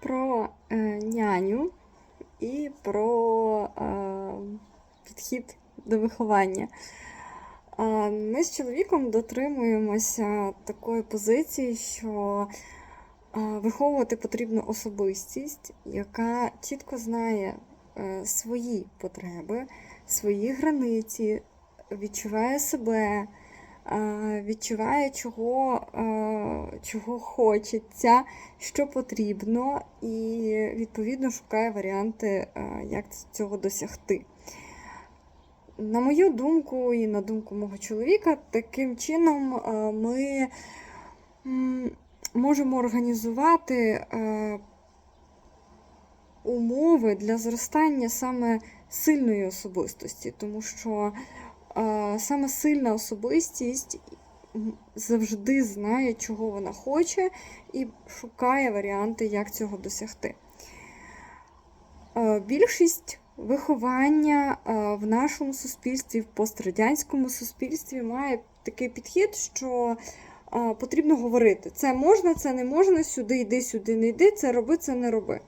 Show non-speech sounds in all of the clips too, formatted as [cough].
про е, няню і про е, підхід до виховання. Е, Ми з чоловіком дотримуємося такої позиції, що е, виховувати потрібно особистість, яка чітко знає е, свої потреби, свої границі, відчуває себе, відчуває, чого, чого хочеться, що потрібно, і відповідно шукає варіанти, як цього досягти. На мою думку, і на думку мого чоловіка, таким чином ми можемо організувати умови для зростання саме сильної особистості, тому що саме сильна особистість завжди знає, чого вона хоче, і шукає варіанти, як цього досягти. Е, Більшість виховання е, в нашому суспільстві, в пострадянському суспільстві має такий підхід, що е, потрібно говорити: це можна, це не можна, сюди йди, сюди не йди, це роби, це не роби.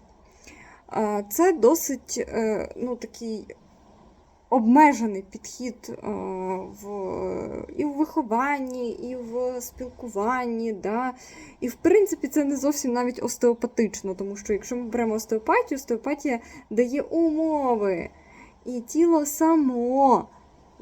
Це досить ну, такий обмежений підхід е, в, і в вихованні, і в спілкуванні. Да? І, в принципі, це не зовсім навіть остеопатично, тому що якщо ми беремо остеопатію, остеопатія дає умови, і тіло само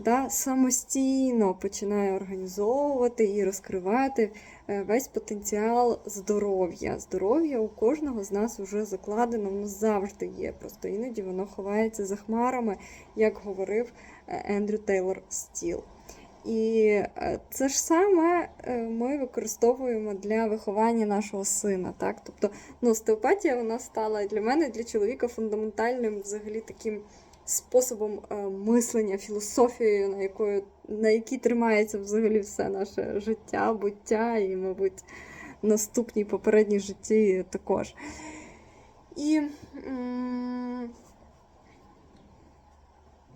да, самостійно починає організовувати і розкривати е, весь потенціал здоров'я. Здоров'я у кожного з нас вже закладено, воно завжди є. Просто іноді воно ховається за хмарами, як говорив е, Ендрю Тейлор Стіл. І е, це ж саме ми використовуємо для виховання нашого сина. Так? Тобто ну, остеопатія вона стала для мене, для чоловіка фундаментальним взагалі таким способом е, мислення, філософією, на якою, на якій тримається взагалі все наше життя, буття і, мабуть, наступні попередні житті також. І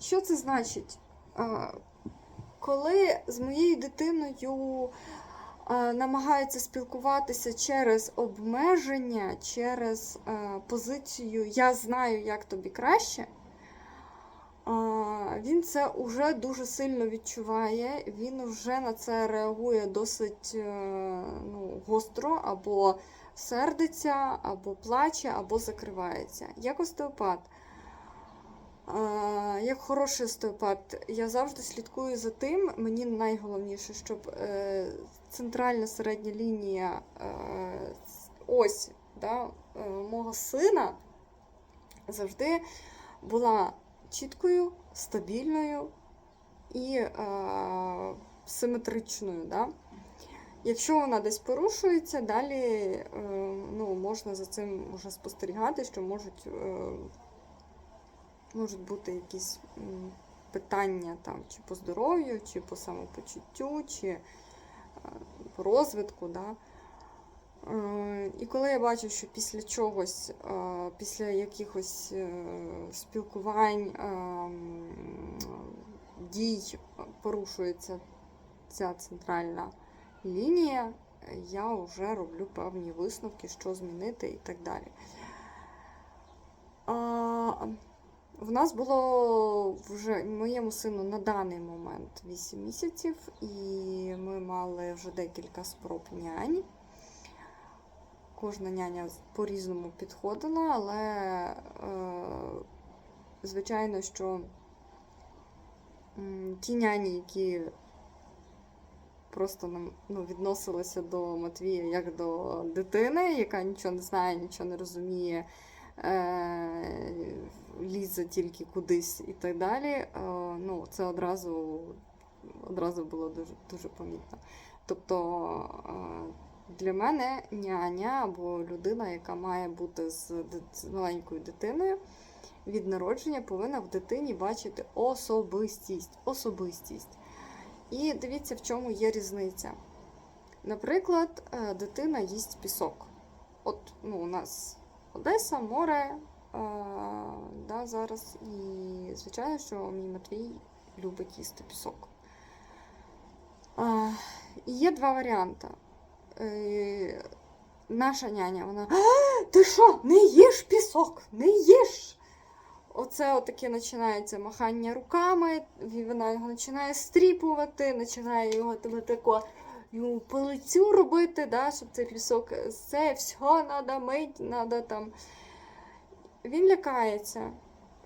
що це значить? Коли з моєю дитиною намагаються спілкуватися через обмеження, через позицію Я знаю, як тобі краще, він це вже дуже сильно відчуває, він вже на це реагує досить е, ну, гостро, або сердиться, або плаче, або закривається. Як остеопат. Е, Як хороший остеопат, я завжди слідкую за тим. Мені найголовніше, щоб е, центральна середня лінія ось да, мого сина завжди була чіткою, стабільною і е, симетричною. Да? Якщо вона десь порушується, далі е, ну, можна за цим вже спостерігати, що можуть. Е, можуть бути якісь питання там, чи по здоров'ю, чи по самопочуттю, чи е, по розвитку. Да? Е, І коли я бачу, що після чогось, е, після якихось е, спілкувань, дій порушується ця центральна лінія, я вже роблю певні висновки, що змінити і так далі. В нас було вже моєму сину на даний момент 8 місяців, і ми мали вже декілька спроб нянь. Кожна няня по-різному підходила, але, е, звичайно, що ті няні, які просто нам ну, відносилися до Матвія як до дитини, яка нічого не знає, нічого не розуміє, е, лізе тільки кудись і так далі. Е, ну, це одразу, одразу було дуже, дуже помітно. Тобто е, для мене няня або людина, яка має бути з, маленькою дитиною, від народження повинна в дитині бачити особистість. особистість. І дивіться, в чому є різниця. Наприклад, е, дитина їсть пісок. От ну, у нас Одеса, море е, да, зараз. І, звичайно, що мій Матвій любить їсти пісок. Е, є два варіанти. Е, наша няня, вона «А, ти що, не їш пісок, не їш. Оце отаке починається махання руками, вона його починає стріпувати, починає його тако йому по лицю робити, да, щоб цей пісок, це все треба мити, треба там. Він лякається.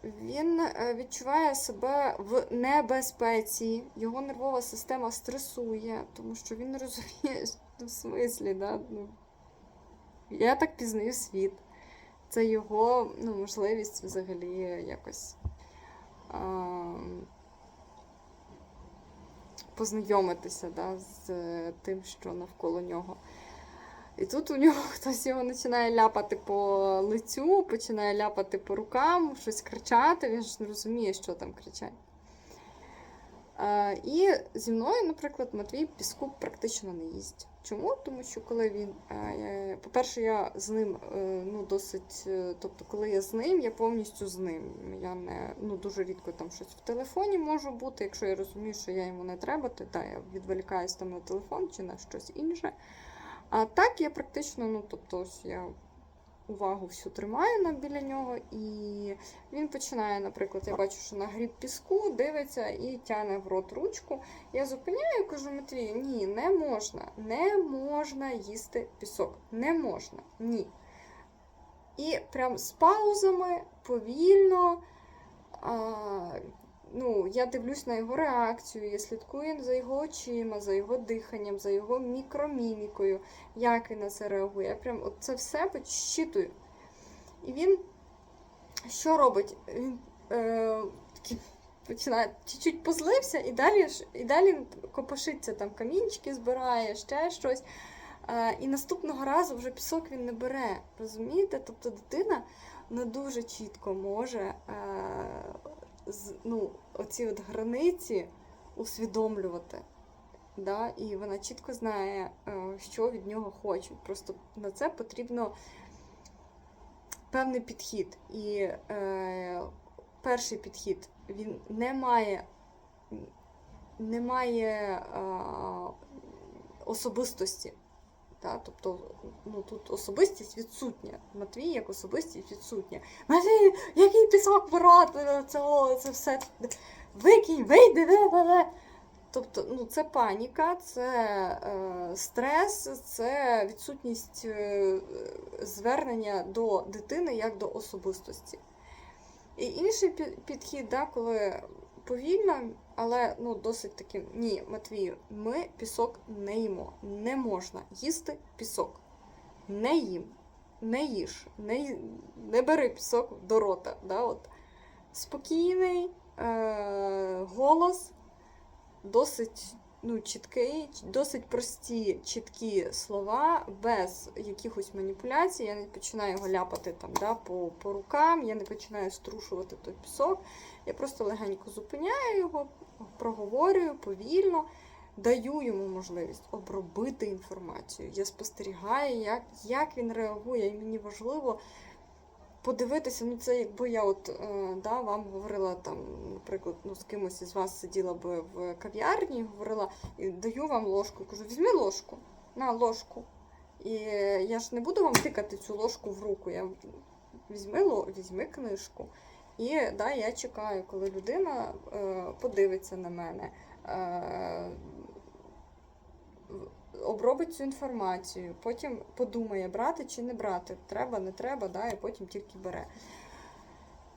Він е, відчуває себе в небезпеці, його нервова система стресує, тому що він розуміє, ну, в смислі, да? ну, я так пізнаю світ. Це його ну, можливість взагалі якось а, познайомитися да, з тим, що навколо нього. І тут у нього [laughs] хтось його починає ляпати по лицю, починає ляпати по рукам, щось кричати, він ж не розуміє, що там кричать. І зі мною, наприклад, Матвій піску практично не їсть. Чому? Тому що коли він, по-перше, я з ним е, ну, досить, е, тобто, коли я з ним, я повністю з ним. Я не ну, дуже рідко там щось в телефоні можу бути. Якщо я розумію, що я йому не треба, то та, я відволікаюсь там на телефон чи на щось інше. А так я практично, ну тобто, ось я увагу всю тримаю на біля нього, і він починає, наприклад, я бачу, що на гріб піску дивиться і тягне в рот ручку. Я зупиняю і кажу, Матвію, ні, не можна, не можна їсти пісок. Не можна, ні. І прям з паузами повільно. А, ну, я дивлюсь на його реакцію, я слідкую за його очима, за його диханням, за його мікромімікою, як він на це реагує. Я прям от це все почитую. І він що робить? Він е, починає чуть-чуть позлився, і далі, і далі копошиться, там камінчики збирає, ще щось. Е, і наступного разу вже пісок він не бере. Розумієте? Тобто дитина не дуже чітко може е, ну, оці от границі усвідомлювати. Да? І вона чітко знає, е, що від нього хочуть. Просто на це потрібно певний підхід. І е, перший підхід він не має, не має е, особистості. Та, тобто ну, тут особистість відсутня. Матвій як особистість відсутня. Матвій, який пісок е, це, це все викинь, вийди, де. Тобто, ну, це паніка, це е, стрес, це відсутність е, звернення до дитини як до особистості. І інший підхід, да, коли повільно, але ну, досить таким, ні, Матвію, ми пісок не їмо. Не можна їсти пісок. Не їм, не їж, не, не бери пісок до рота. Да, от. Спокійний е- голос, досить ну, чіткий, досить прості, чіткі слова, без якихось маніпуляцій. Я не починаю його ляпати там, да, по, по рукам, я не починаю струшувати той пісок. Я просто легенько зупиняю його, проговорюю повільно, даю йому можливість обробити інформацію. Я спостерігаю, як, як він реагує, і мені важливо подивитися, ну це якби я от е, да, вам говорила там, наприклад, ну з кимось із вас сиділа би в кав'ярні, говорила, і даю вам ложку, кажу, візьми ложку, на ложку. І я ж не буду вам тикати цю ложку в руку. Я візьми, візьми книжку. І да, я чекаю, коли людина е, подивиться на мене, е, обробить цю інформацію, потім подумає, брати чи не брати, треба, не треба, да, і потім тільки бере.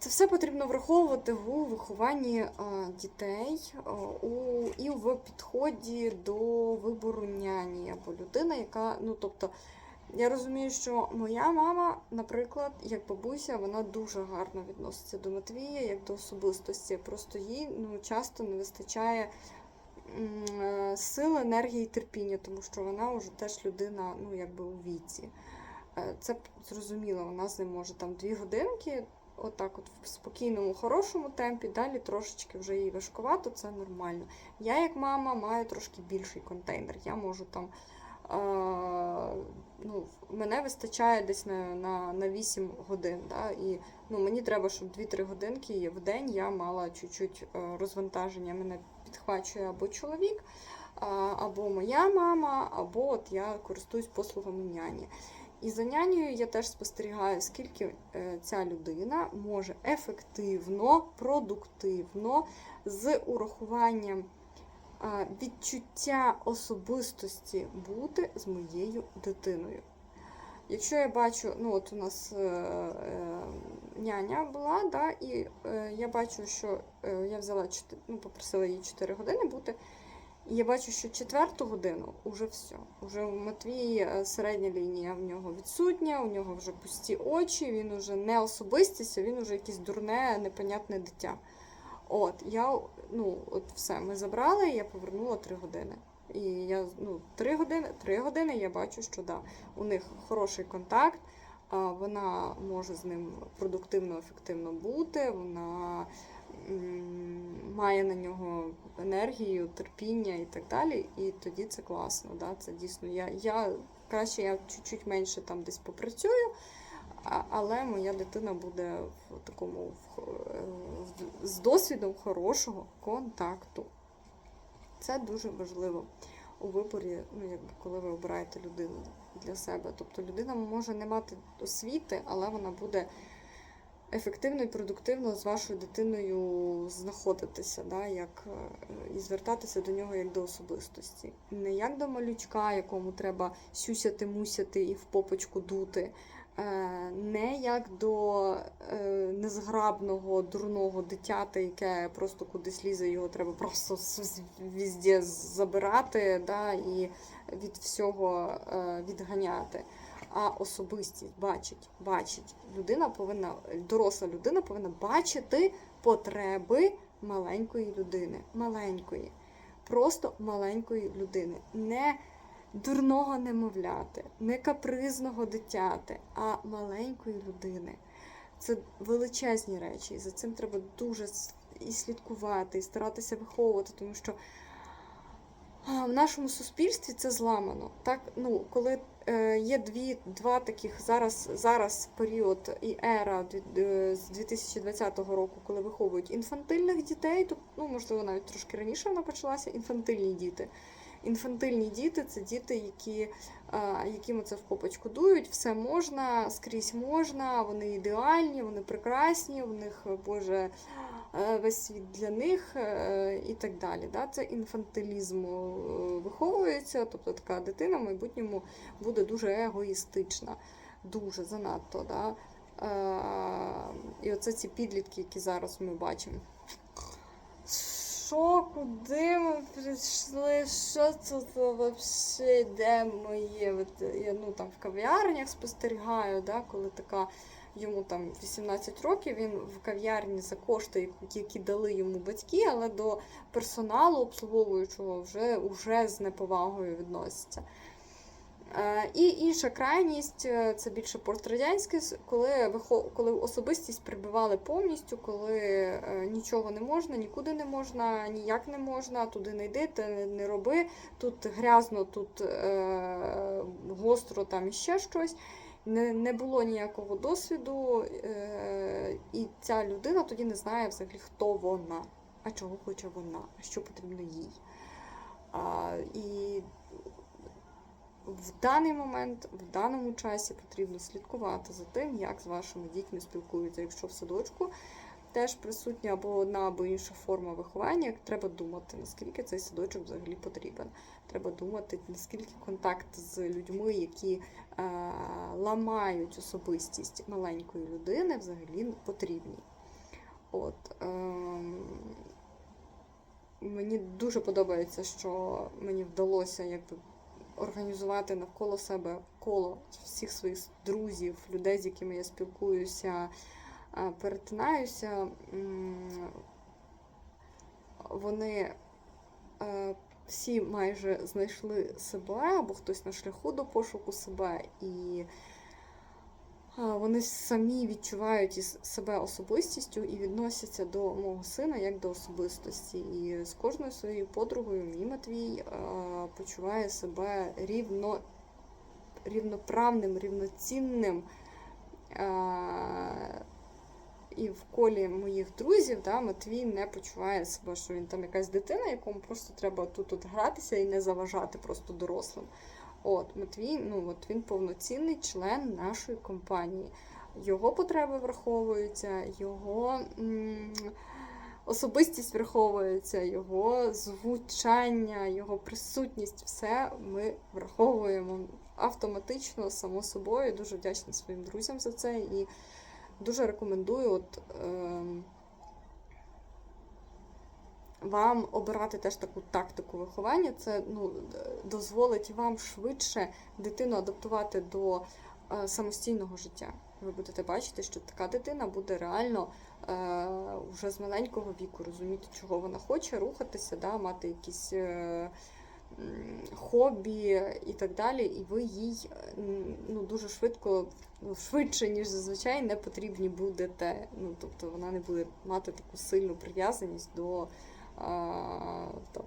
Це все потрібно враховувати у вихованні дітей у, і в підході до вибору няні або людини, яка, ну тобто, я розумію, що моя мама, наприклад, як бабуся, вона дуже гарно відноситься до Матвія, як до особистості. Просто їй ну, часто не вистачає сил, енергії і терпіння, тому що вона вже теж людина, ну, якби у віці. Е, Це зрозуміло, вона з ним може там дві годинки, отак, от в спокійному, хорошому темпі, далі трошечки вже їй важкувато, це нормально. Я, як мама, маю трошки більший контейнер. Я можу там. Ну, мене вистачає десь на, на, на 8 годин. Да? І ну, мені треба, щоб 2-3 годинки в день я мала чуть-чуть е, розвантаження. Мене підхвачує або чоловік, або моя мама, або от я користуюсь послугами няні. І за нянею я теж спостерігаю, скільки е, ця людина може ефективно, продуктивно, з урахуванням відчуття особистості бути з моєю дитиною. Якщо я бачу, ну от у нас е, е, няня була, да, і е, я бачу, що я взяла ну, попросила її 4 години бути. І я бачу, що четверту годину вже все. Уже у Матвій е, середня лінія в нього відсутня, у нього вже пусті очі, він уже не особистість, а він уже якесь дурне, непонятне дитя. От, я, ну, от все, ми забрали, я повернула три години. І я ну, три години, три години я бачу, що да, у них хороший контакт, а, вона може з ним продуктивно, ефективно бути, вона має на нього енергію, терпіння і так далі. І тоді це класно. Да? Це дійсно я, я краще я чуть-чуть менше там десь попрацюю. Але моя дитина буде в такому е, з досвідом хорошого контакту. Це дуже важливо у виборі, ну якби коли ви обираєте людину для себе. Тобто людина може не мати освіти, але вона буде ефективно і продуктивно з вашою дитиною знаходитися, да, як, е, і звертатися до нього як до особистості. Не як до малючка, якому треба сюсяти, мусяти і в попочку дути. Е, Не як до е, незграбного, дурного дитяти, яке просто кудись лізе, його треба просто з- забирати да, і від всього е, відганяти. А особистість бачить, бачить. Людина повинна, доросла людина повинна бачити потреби маленької людини. Маленької. Просто маленької людини. Не дурного немовляти, не капризного дитяти, а маленької людини. Це величезні речі, і за цим треба дуже і слідкувати, і старатися виховувати, тому що в нашому суспільстві це зламано. Так, ну, коли е, є дві, два таких зараз, зараз період і ера е, з 2020 року, коли виховують інфантильних дітей, то ну, можливо навіть трошки раніше вона почалася, інфантильні діти. Інфантильні діти це діти, які, а, яким це в попочку дують, все можна, скрізь можна, вони ідеальні, вони прекрасні, у них, Боже, е, весь світ для них е, і так далі. Да? Це інфантилізм е, виховується, тобто така дитина в майбутньому буде дуже егоїстична, дуже занадто. Да? Е, І оце ці підлітки, які зараз ми бачимо. Що, куди ми прийшли? Що це взагалі де моє? От, я ну, там в кав'ярнях спостерігаю, да, коли така йому там 18 років, він в кав'ярні за кошти, які дали йому батьки, але до персоналу обслуговуючого вже, вже з неповагою відноситься. Е, І інша крайність е, це більше пострадянське, коли коли особистість прибивали повністю, коли е, нічого не можна, нікуди не можна, ніяк не можна, туди не йди, те не, роби, тут грязно, тут е, гостро, там іще щось. Не, не було ніякого досвіду, е, і ця людина тоді не знає взагалі, хто вона, а чого хоче вона, що потрібно їй. А, і в даний момент, в даному часі потрібно слідкувати за тим, як з вашими дітьми спілкуються. Якщо в садочку теж присутня або одна або інша форма виховання, треба думати, наскільки цей садочок взагалі потрібен. Треба думати, наскільки контакт з людьми, які е, ламають особистість маленької людини, взагалі потрібні. От, ем, мені дуже подобається, що мені вдалося якби організувати навколо себе коло всіх своїх друзів, людей, з якими я спілкуюся, перетинаюся. Вони е, всі майже знайшли себе, або хтось на шляху до пошуку себе, і вони самі відчувають із себе особистістю і відносяться до мого сина як до особистості. І з кожною своєю подругою мій Матвій почуває себе рівно, рівноправним, рівноцінним. І в колі моїх друзів да, Матвій не почуває себе, що він там якась дитина, якому просто треба тут гратися і не заважати просто дорослим. От, Матвій, ну от він повноцінний член нашої компанії. Його потреби враховуються, його м, особистість враховується, його звучання, його присутність, все ми враховуємо автоматично, само собою. Дуже вдячна своїм друзям за це і дуже рекомендую. От, ем, вам обирати теж таку тактику виховання, це ну, дозволить вам швидше дитину адаптувати до е, самостійного життя. Ви будете бачити, що така дитина буде реально е, вже з маленького віку розуміти, чого вона хоче, рухатися, да, мати якісь е, хобі і так далі, і ви їй е, ну, дуже швидко, ну, швидше, ніж зазвичай, не потрібні будете. Ну, тобто вона не буде мати таку сильну прив'язаність до. А, там,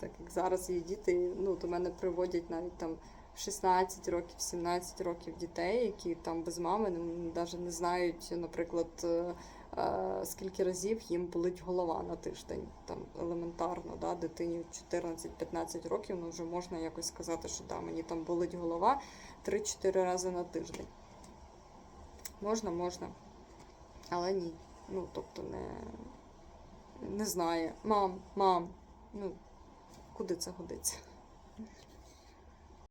так як зараз є діти, ну, до мене приводять навіть там в 16 років, 17 років дітей, які там без мами навіть не знають, наприклад, е, е, скільки разів їм болить голова на тиждень. Там елементарно, да, дитині 14-15 років, ну вже можна якось сказати, що да, мені там болить голова 3-4 рази на тиждень. Можна, можна. Але ні. Ну, тобто не не знає. Мам, мам, ну, куди це годиться?